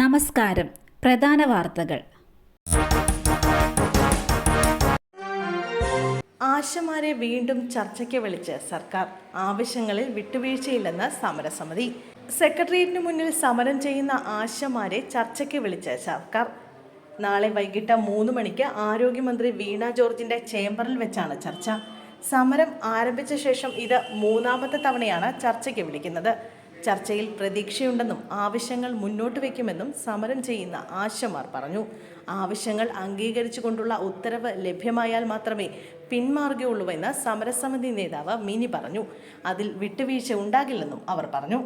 നമസ്കാരം. പ്രധാന വാർത്തകൾ. ആശമാരെ വീണ്ടും ചർച്ചയ്ക്ക് വിളിച്ച് സർക്കാർ ആവശ്യങ്ങളിൽ വിട്ടുവീഴ്ചയില്ലെന്ന് സമരസമിതി. സെക്രട്ടേറിയറ്റിന് മുന്നിൽ സമരം ചെയ്യുന്ന ആശമാരെ ചർച്ചയ്ക്ക് വിളിച്ച് സർക്കാർ. നാളെ വൈകിട്ട് മൂന്ന് മണിക്ക് ആരോഗ്യമന്ത്രി വീണ ജോർജിന്റെ ചേംബറിൽ വെച്ചാണ് ചർച്ച. സമരം ആരംഭിച്ച ശേഷം ഇത് മൂന്നാമത്തെ തവണയാണ് ചർച്ചയ്ക്ക് വിളിക്കുന്നത്. ചർച്ചയിൽ പ്രതീക്ഷയുണ്ടെന്നും ആവശ്യങ്ങൾ മുന്നോട്ട് വയ്ക്കുമെന്നും സമരം ചെയ്യുന്ന ആശമാർ പറഞ്ഞു. ആവശ്യങ്ങൾ അംഗീകരിച്ചുകൊണ്ടുള്ള ഉത്തരവ് ലഭ്യമായാൽ മാത്രമേ പിന്മാറുകയുള്ളൂവെന്ന് സമരസമിതി നേതാവ് മിനി പറഞ്ഞു. അതിൽ വിട്ടുവീഴ്ച ഉണ്ടാകില്ലെന്നും അവർ പറഞ്ഞു.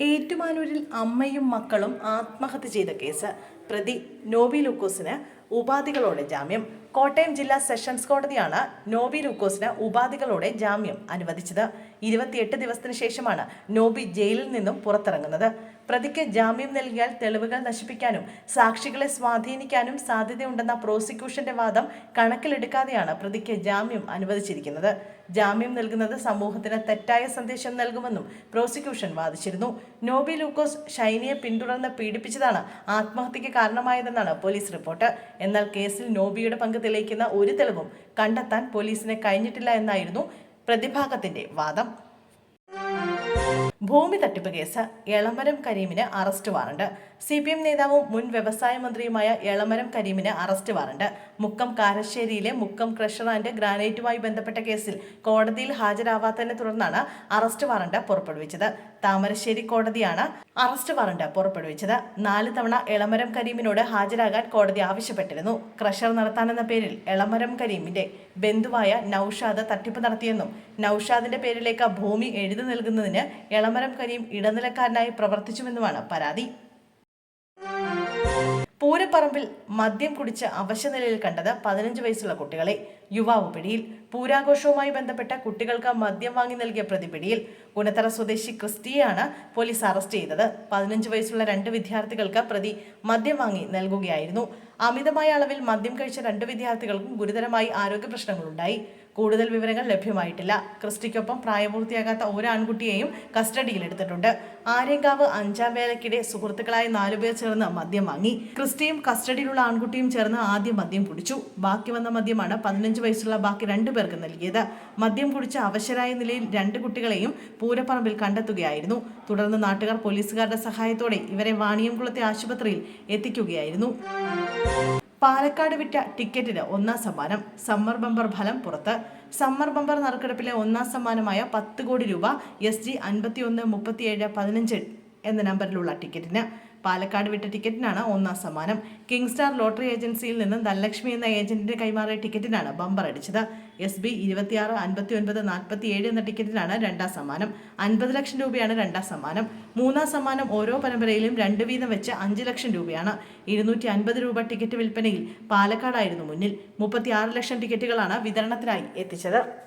ഏറ്റുമാനൂരിൽ അമ്മയും മക്കളും ആത്മഹത്യ ചെയ്ത കേസ്. പ്രതി നോബി ലൂക്കോസിന് ഉപാധികളോടെ ജാമ്യം. കോട്ടയം ജില്ലാ സെഷൻസ് കോടതിയാണ് നോബി ലൂക്കോസിന് ഉപാധികളോടെ ജാമ്യം അനുവദിച്ചത്. ഇരുപത്തിയെട്ട് ദിവസത്തിന് ശേഷമാണ് നോബി ജയിലിൽ നിന്നും പുറത്തിറങ്ങുന്നത്. പ്രതിക്ക് ജാമ്യം നൽകിയാൽ തെളിവുകൾ നശിപ്പിക്കാനും സാക്ഷികളെ സ്വാധീനിക്കാനും സാധ്യതയുണ്ടെന്ന പ്രോസിക്യൂഷന്റെ വാദം കണക്കിലെടുക്കാതെയാണ് പ്രതിക്ക് ജാമ്യം അനുവദിച്ചിരിക്കുന്നത്. ജാമ്യം നൽകുന്നത് സമൂഹത്തിന് തെറ്റായ സന്ദേശം നൽകുമെന്നും പ്രോസിക്യൂഷൻ വാദിച്ചിരുന്നു. നോബി ലൂക്കോസ് ഷൈനിയെ പിന്തുടർന്ന് പീഡിപ്പിച്ചതാണ് ആത്മഹത്യക്ക് കാരണമായതെന്നാണ് പോലീസ് റിപ്പോർട്ട്. എന്നാൽ കേസിൽ നോബിയുടെ പങ്ക് തെളിയിക്കുന്ന ഒരു തെളിവും കണ്ടെത്താൻ പോലീസിന് കഴിഞ്ഞിട്ടില്ല എന്നായിരുന്നു പ്രതിഭാഗത്തിന്റെ വാദം. ഭൂമി തട്ടിപ്പ് case Elamaram കരീമിന് arrest warrant. C P M നേതാവും മുൻ വ്യവസായ മന്ത്രിയുമായ എളമരം കരീമിന് അറസ്റ്റ് വാറണ്ട്. മുക്കം കാരശ്ശേരിയിലെ മുക്കം ക്രഷർ ആൻഡ് ഗ്രാനൈറ്റുമായി ബന്ധപ്പെട്ട കേസിൽ കോടതിയിൽ ഹാജരാവാത്തതിനെ തുടർന്നാണ് അറസ്റ്റ് വാറണ്ട് പുറപ്പെടുവിച്ചത്. താമരശ്ശേരി കോടതിയാണ് അറസ്റ്റ് വാറണ്ട് പുറപ്പെടുവിച്ചത്. നാല് തവണ എളമരം കരീമിനോട് ഹാജരാകാൻ കോടതി ആവശ്യപ്പെട്ടിരുന്നു. ക്രഷർ നടത്താനെന്ന പേരിൽ എളമരം കരീമിന്റെ ബന്ധുവായ നൌഷാദ് തട്ടിപ്പ് നടത്തിയെന്നും നൌഷാദിന്റെ പേരിലേക്ക് ഭൂമി എഴുതി നൽകുന്നതിന് എളമരം കരീം ഇടനിലക്കാരനായി പ്രവർത്തിച്ചുവെന്നുമാണ് പരാതി. പൂരപ്പറമ്പിൽ മദ്യം കുടിച്ച് അവശനിലയിൽ കണ്ടത് പതിനഞ്ച് വയസ്സുള്ള കുട്ടികളെ യുവാവ് പിടിയിൽ. പൂരാഘോഷവുമായി ബന്ധപ്പെട്ട കുട്ടികൾക്ക് മദ്യം വാങ്ങി നൽകിയ പ്രതിപിടിയിൽ ഗുണത്തറ സ്വദേശി ക്രിസ്റ്റിയെയാണ് പോലീസ് അറസ്റ്റ് ചെയ്തത്. പതിനഞ്ച് വയസ്സുള്ള രണ്ട് വിദ്യാർത്ഥികൾക്ക് പ്രതി മദ്യം വാങ്ങി നൽകുകയായിരുന്നു. അമിതമായ അളവിൽ മദ്യം കഴിച്ച രണ്ട് വിദ്യാർത്ഥികൾക്കും ഗുരുതരമായി ആരോഗ്യ പ്രശ്നങ്ങളുണ്ടായി. കൂടുതൽ വിവരങ്ങൾ ലഭ്യമായിട്ടില്ല. ക്രിസ്റ്റിക്കൊപ്പം പ്രായപൂർത്തിയാകാത്ത ഒരാൺകുട്ടിയെയും കസ്റ്റഡിയിലെടുത്തിട്ടുണ്ട്. ആര്യങ്കാവ് അഞ്ചാം വേലയ്ക്കിടെ സുഹൃത്തുക്കളായ നാലുപേർ ചേർന്ന് മദ്യം വാങ്ങി. ക്രിസ്റ്റിയും കസ്റ്റഡിയിലുള്ള ആൺകുട്ടിയും ചേർന്ന് ആദ്യം മദ്യം കുടിച്ചു. ബാക്കി വന്ന മദ്യമാണ് പതിനഞ്ച് വയസ്സുള്ള ബാക്കി രണ്ടു പേർക്ക് നൽകിയത്. മദ്യം കുടിച്ച അവശരായ നിലയിൽ രണ്ട് കുട്ടികളെയും പൂരപ്പറമ്പിൽ കണ്ടെത്തുകയായിരുന്നു. തുടർന്ന് നാട്ടുകാർ പോലീസുകാരുടെ സഹായത്തോടെ ഇവരെ വാണിയംകുളത്തെ ആശുപത്രിയിൽ എത്തിക്കുകയായിരുന്നു. പാലക്കാട് വിറ്റ ടിക്കറ്റിന് ഒന്നാം സമ്മാനം. സമ്മർ ബമ്പർ ഫലം പുറത്ത്. സമ്മർ ബമ്പർ നറുക്കെടുപ്പിലെ ഒന്നാം സമ്മാനമായ പത്ത് കോടി രൂപ എസ് ജി അൻപത്തി ഒന്ന് മുപ്പത്തിയേഴ് പതിനഞ്ച് എന്ന നമ്പറിലുള്ള ടിക്കറ്റിന്. പാലക്കാട് വിട്ട ടിക്കറ്റിനാണ് ഒന്നാം സമ്മാനം. കിങ് സ്റ്റാർ ലോട്ടറി ഏജൻസിയിൽ നിന്ന് ധനലക്ഷ്മി എന്ന ഏജന്റിന്റെ കൈമാറിയ ടിക്കറ്റിനാണ് ബമ്പർ അടിച്ചത്. എസ് ബി ഇരുപത്തിയാറ് അൻപത്തി ഒൻപത് നാൽപ്പത്തി ഏഴ് എന്ന ടിക്കറ്റിനാണ് രണ്ടാം സമ്മാനം. അൻപത് ലക്ഷം രൂപയാണ് രണ്ടാം സമ്മാനം. മൂന്നാം സമ്മാനം ഓരോ പരമ്പരയിലും രണ്ട് വീതം വെച്ച് അഞ്ച് ലക്ഷം രൂപയാണ്. ഇരുന്നൂറ്റി അൻപത് രൂപ ടിക്കറ്റ് വിൽപ്പനയിൽ പാലക്കാടായിരുന്നു മുന്നിൽ. മുപ്പത്തി ആറ് ലക്ഷം ടിക്കറ്റുകളാണ് വിതരണത്തിനായി എത്തിച്ചത്.